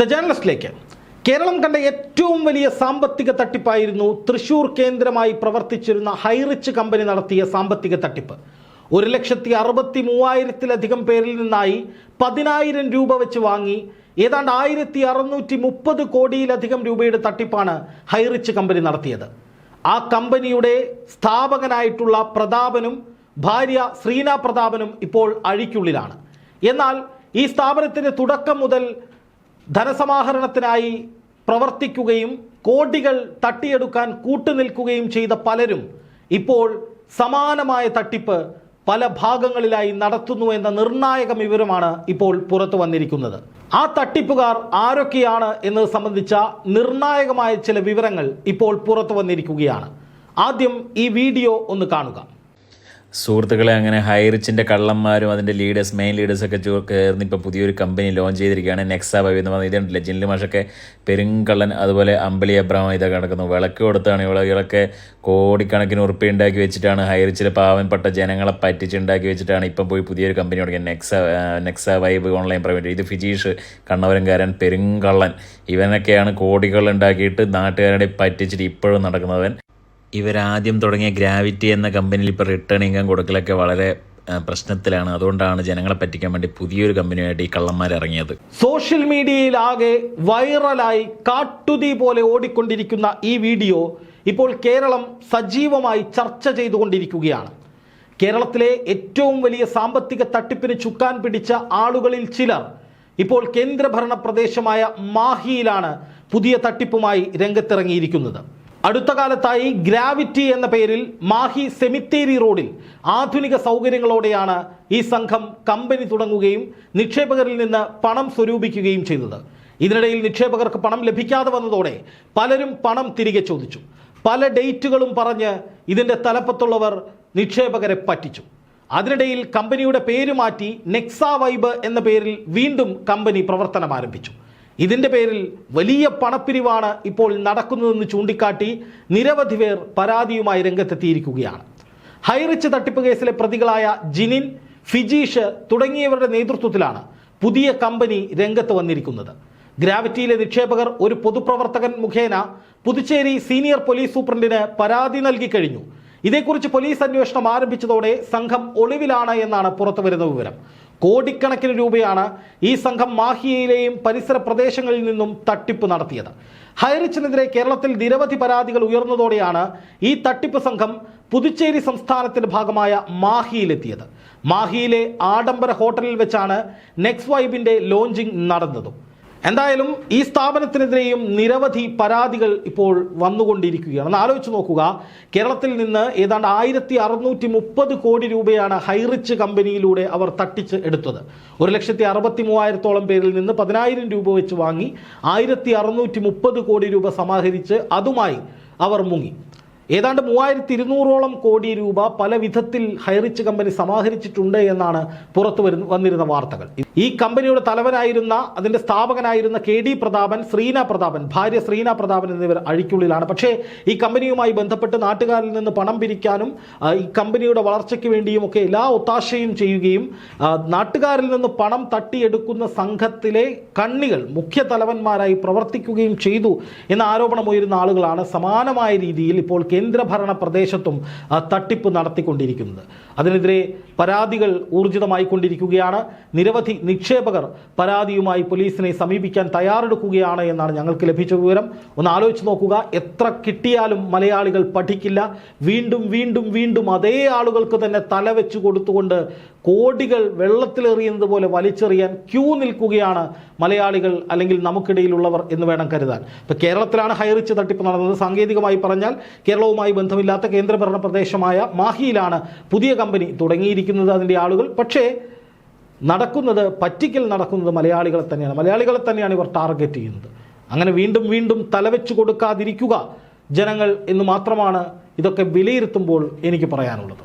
The ജേർണലിസ്റ്റിലേക്ക് Keralam കണ്ട ഏറ്റവും വലിയ സാമ്പത്തിക തട്ടിപ്പായിരുന്നു തൃശൂർ കേന്ദ്രമായി പ്രവർത്തിച്ചിരുന്ന ഹൈറിച്ച് കമ്പനി നടത്തിയ സാമ്പത്തിക തട്ടിപ്പ്. ഒരു ലക്ഷത്തി അറുപത്തി മൂവായിരത്തിലധികം പേരിൽ നിന്നായി പതിനായിരം രൂപ വെച്ച് വാങ്ങി. ഏതാണ്ട് ആയിരത്തി അറുന്നൂറ്റി മുപ്പത് കോടിയിലധികം രൂപയുടെ തട്ടിപ്പാണ് ഹൈറിച്ച് കമ്പനി നടത്തിയത്. ആ കമ്പനിയുടെ സ്ഥാപകനായിട്ടുള്ള പ്രതാപനും ഭാര്യ ശ്രീന പ്രതാപനും ഇപ്പോൾ അഴിക്കുള്ളിലാണ്. എന്നാൽ ഈ സ്ഥാപനത്തിന്റെ തുടക്കം മുതൽ ധനസമാഹരണത്തിനായി പ്രവർത്തിക്കുകയും കോടികൾ തട്ടിയെടുക്കാൻ കൂട്ടുനിൽക്കുകയും ചെയ്ത പലരും ഇപ്പോൾ സമാനമായ തട്ടിപ്പ് പല ഭാഗങ്ങളിലായി നടത്തുന്നു എന്ന നിർണായക വിവരമാണ് ഇപ്പോൾ പുറത്തു വന്നിരിക്കുന്നത്. ആ തട്ടിപ്പുകാർ ആരൊക്കെയാണ് എന്നത് സംബന്ധിച്ച നിർണായകമായ ചില വിവരങ്ങൾ ഇപ്പോൾ പുറത്തു വന്നിരിക്കുകയാണ്. ആദ്യം ഈ വീഡിയോ ഒന്ന് കാണുക. സുഹൃത്തുക്കളെ അങ്ങനെ ഹൈറിച്ചിന്റെ കള്ളന്മാരും അതിന്റെ ലീഡേഴ്സ് മെയിൻ ലീഡേഴ്സൊക്കെ ചേർന്ന് ഇപ്പോൾ പുതിയൊരു കമ്പനി ലോഞ്ച് ചെയ്തിരിക്കുകയാണ് നെക്സ ബൈ എന്ന് പറഞ്ഞ ഇതുണ്ടല്ലേ ജിൻലി മാഷൊക്കെ പെരുങ്കള്ളൻ അതുപോലെ അമ്പലി അബ്രഹാം ഇതൊക്കെ നടക്കുന്നു വിളക്ക് കൊടുത്താണ്. ഇവളെ ഇവളൊക്കെ കോടിക്കണക്കിന് ഉണ്ടാക്കി വെച്ചിട്ടാണ്. ഹൈറിച്ചിലെ പാവൻപ്പെട്ട ജനങ്ങളെ പറ്റിച്ചുണ്ടാക്കി വെച്ചിട്ടാണ് ഇപ്പം പോയി പുതിയൊരു കമ്പനി തുടങ്ങിയത്. Nexa Nexa vibe online private ഇത് ഫിജീഷ് കണ്ണവരംകാരൻ പെരുങ്കള്ളൻ. ഇവനൊക്കെയാണ് കോടികൾ ഉണ്ടാക്കിയിട്ട് നാട്ടുകാരുടെ പറ്റിച്ചിട്ട് ഇപ്പോഴും നടക്കുന്നവൻ. ഇവരാദ്യം തുടങ്ങിയ ഗ്രാവിറ്റി എന്ന കമ്പനിയിൽ ഇപ്പോൾ റിട്ടേൺ ഇൻകം കൊടുക്കലൊക്കെ വളരെ പ്രശ്നത്തിലാണ്. അതുകൊണ്ടാണ് ജനങ്ങളെ പറ്റിക്കാൻ വേണ്ടി പുതിയൊരു കമ്പനിയായിട്ട് ഈ കള്ളന്മാർ ഇറങ്ങിയത് സോഷ്യൽ മീഡിയയിൽ ആകെ വൈറലായി കാട്ടുതീ പോലെ ഓടിക്കൊണ്ടിരിക്കുന്ന ഈ വീഡിയോ ഇപ്പോൾ കേരളം സജീവമായി ചർച്ച ചെയ്തുകൊണ്ടിരിക്കുകയാണ്. കേരളത്തിലെ ഏറ്റവും വലിയ സാമ്പത്തിക തട്ടിപ്പിന് ചുക്കാൻ പിടിച്ച ആളുകളിൽ ചിലർ ഇപ്പോൾ കേന്ദ്രഭരണ പ്രദേശമായ മാഹിയിലാണ് പുതിയ തട്ടിപ്പുമായി രംഗത്തിറങ്ങിയിരിക്കുന്നത്. അടുത്ത കാലത്തായി ഗ്രാവിറ്റി എന്ന പേരിൽ മാഹി സെമിത്തേരി റോഡിൽ ആധുനിക സൗകര്യങ്ങളോടെയാണ് ഈ സംഘം കമ്പനി തുടങ്ങുകയും നിക്ഷേപകരിൽ നിന്ന് പണം സ്വരൂപിക്കുകയും ചെയ്തത്. ഇതിനിടയിൽ നിക്ഷേപകർക്ക് പണം ലഭിക്കാതെ വന്നതോടെ പലരും പണം തിരികെ ചോദിച്ചു. പല ഡേറ്റുകളും പറഞ്ഞ് ഇതിന്റെ തലപ്പത്തുള്ളവർ നിക്ഷേപകരെ പറ്റിച്ചു. അതിനിടയിൽ കമ്പനിയുടെ പേര് മാറ്റി നെക്സ വൈബ് എന്ന പേരിൽ വീണ്ടും കമ്പനി പ്രവർത്തനം ആരംഭിച്ചു. ഇതിന്റെ പേരിൽ വലിയ പണപ്പിരിവാണ് ഇപ്പോൾ നടക്കുന്നതെന്ന് ചൂണ്ടിക്കാട്ടി നിരവധി പേർ പരാതിയുമായി രംഗത്തെത്തിയിരിക്കുകയാണ്. ഹൈറിച്ച് തട്ടിപ്പ് കേസിലെ പ്രതികളായ ജിനിൻ ഫിജീഷ് തുടങ്ങിയവരുടെ നേതൃത്വത്തിലാണ് പുതിയ കമ്പനി രംഗത്ത് വന്നിരിക്കുന്നത്. ഗ്രാവിറ്റിയിലെ നിക്ഷേപകർ ഒരു പൊതുപ്രവർത്തകൻ മുഖേന പുതുച്ചേരി സീനിയർ പോലീസ് സൂപ്രണ്ടിന് പരാതി നൽകി കഴിഞ്ഞു. ഇതേക്കുറിച്ച് പോലീസ് അന്വേഷണം ആരംഭിച്ചതോടെ സംഘം ഒളിവിലാണ് എന്നാണ് പുറത്തുവരുന്ന വിവരം. കോടിക്കണക്കിന് രൂപയാണ് ഈ സംഘം മാഹിയയിലെയും പരിസര പ്രദേശങ്ങളിൽ നിന്നും തട്ടിപ്പ് നടത്തിയത്. ഹൈറിച്ചിനെതിരെ കേരളത്തിൽ നിരവധി പരാതികൾ ഉയർന്നതോടെയാണ് ഈ തട്ടിപ്പ് സംഘം പുതുച്ചേരി സംസ്ഥാനത്തിന്റെ ഭാഗമായ മാഹിയിലെത്തിയത്. മാഹിയിലെ ആഡംബര ഹോട്ടലിൽ വെച്ചാണ് നെക്സ് വൈബിന്റെ ലോഞ്ചിങ് നടന്നതും. എന്തായാലും ഈ സ്ഥാപനത്തിനെതിരെയും നിരവധി പരാതികൾ ഇപ്പോൾ വന്നുകൊണ്ടിരിക്കുകയാണ്. ഒന്ന് ആലോചിച്ച് നോക്കുക. കേരളത്തിൽ നിന്ന് ഏതാണ്ട് ആയിരത്തി അറുന്നൂറ്റി മുപ്പത് കോടി രൂപയാണ് ഹൈറിച്ച് കമ്പനിയിലൂടെ അവർ തട്ടിച്ച് എടുത്തത്. ഒരു ലക്ഷത്തി അറുപത്തി മൂവായിരത്തോളം പേരിൽ നിന്ന് പതിനായിരം രൂപ വെച്ച് വാങ്ങി ആയിരത്തി അറുന്നൂറ്റി മുപ്പത് കോടി രൂപ സമാഹരിച്ച് അതുമായി അവർ മുങ്ങി. ഏതാണ്ട് മൂവായിരത്തി ഇരുന്നൂറോളം കോടി രൂപ പല വിധത്തിൽ ഹൈറിച്ച് കമ്പനി സമാഹരിച്ചിട്ടുണ്ട് എന്നാണ് പുറത്തു വരുന്ന വന്നിരുന്ന വാർത്തകൾ. ഈ കമ്പനിയുടെ തലവനായിരുന്ന അതിന്റെ സ്ഥാപകനായിരുന്ന കെ ഡി പ്രതാപൻ ശ്രീന പ്രതാപൻ ഭാര്യ ശ്രീന പ്രതാപൻ എന്നിവർ അഴിക്കുള്ളിലാണ്. പക്ഷേ ഈ കമ്പനിയുമായി ബന്ധപ്പെട്ട് നാട്ടുകാരിൽ നിന്ന് പണം പിരിക്കാനും ഈ കമ്പനിയുടെ വളർച്ചയ്ക്ക് വേണ്ടിയും ഒക്കെ എല്ലാ ഒത്താശയും ചെയ്യുകയും നാട്ടുകാരിൽ നിന്ന് പണം തട്ടിയെടുക്കുന്ന സംഘത്തിലെ കണ്ണികൾ മുഖ്യ തലവന്മാരായി പ്രവർത്തിക്കുകയും ചെയ്തു എന്ന ആരോപണം ഉയരുന്ന ആളുകളാണ് സമാനമായ രീതിയിൽ ഇപ്പോൾ കേന്ദ്രഭരണ പ്രദേശത്തും തട്ടിപ്പ് നടത്തിക്കൊണ്ടിരിക്കുന്നത്. അതിനെതിരെ പരാതികൾ ഊർജിതമായിക്കൊണ്ടിരിക്കുകയാണ്. നിരവധി നിക്ഷേപകർ പരാതിയുമായി പോലീസിനെ സമീപിക്കാൻ തയ്യാറെടുക്കുകയാണ് എന്നാണ് ഞങ്ങൾക്ക് ലഭിച്ച വിവരം. ഒന്ന് ആലോചിച്ച് നോക്കുക എത്ര കിട്ടിയാലും മലയാളികൾ പഠിക്കില്ല. വീണ്ടും വീണ്ടും വീണ്ടും അതേ ആളുകൾക്ക് തന്നെ തല വെച്ച് കൊടുത്തുകൊണ്ട് കോടികൾ വെള്ളത്തിലെറിയുന്നത് പോലെ വലിച്ചെറിയാൻ ക്യൂ നിൽക്കുകയാണ് മലയാളികൾ അല്ലെങ്കിൽ നമുക്കിടയിലുള്ളവർ എന്ന് വേണം കരുതാൻ. ഇപ്പൊ കേരളത്തിലാണ് ഹൈറിച്ച് തട്ടിപ്പ് നടന്നത്. സാങ്കേതികമായി പറഞ്ഞാൽ കേരളവുമായി ബന്ധമില്ലാത്ത കേന്ദ്രഭരണ പ്രദേശമായ മാഹിയിലാണ് പുതിയ കമ്പനി തുടങ്ങിയിരിക്കുന്നത് അതിന്റെ ആളുകൾ. പക്ഷേ നടക്കുന്നത് പറ്റിക്കൽ നടക്കുന്നത് മലയാളികളെ തന്നെയാണ്. മലയാളികളെ തന്നെയാണ് ഇവർ ടാർഗറ്റ് ചെയ്യുന്നത്. അങ്ങനെ വീണ്ടും വീണ്ടും തലവെച്ച് കൊടുക്കാതിരിക്കുക ജനങ്ങൾ എന്ന് മാത്രമാണ് ഇതൊക്കെ വിലയിരുത്തുമ്പോൾ എനിക്ക് പറയാനുള്ളത്.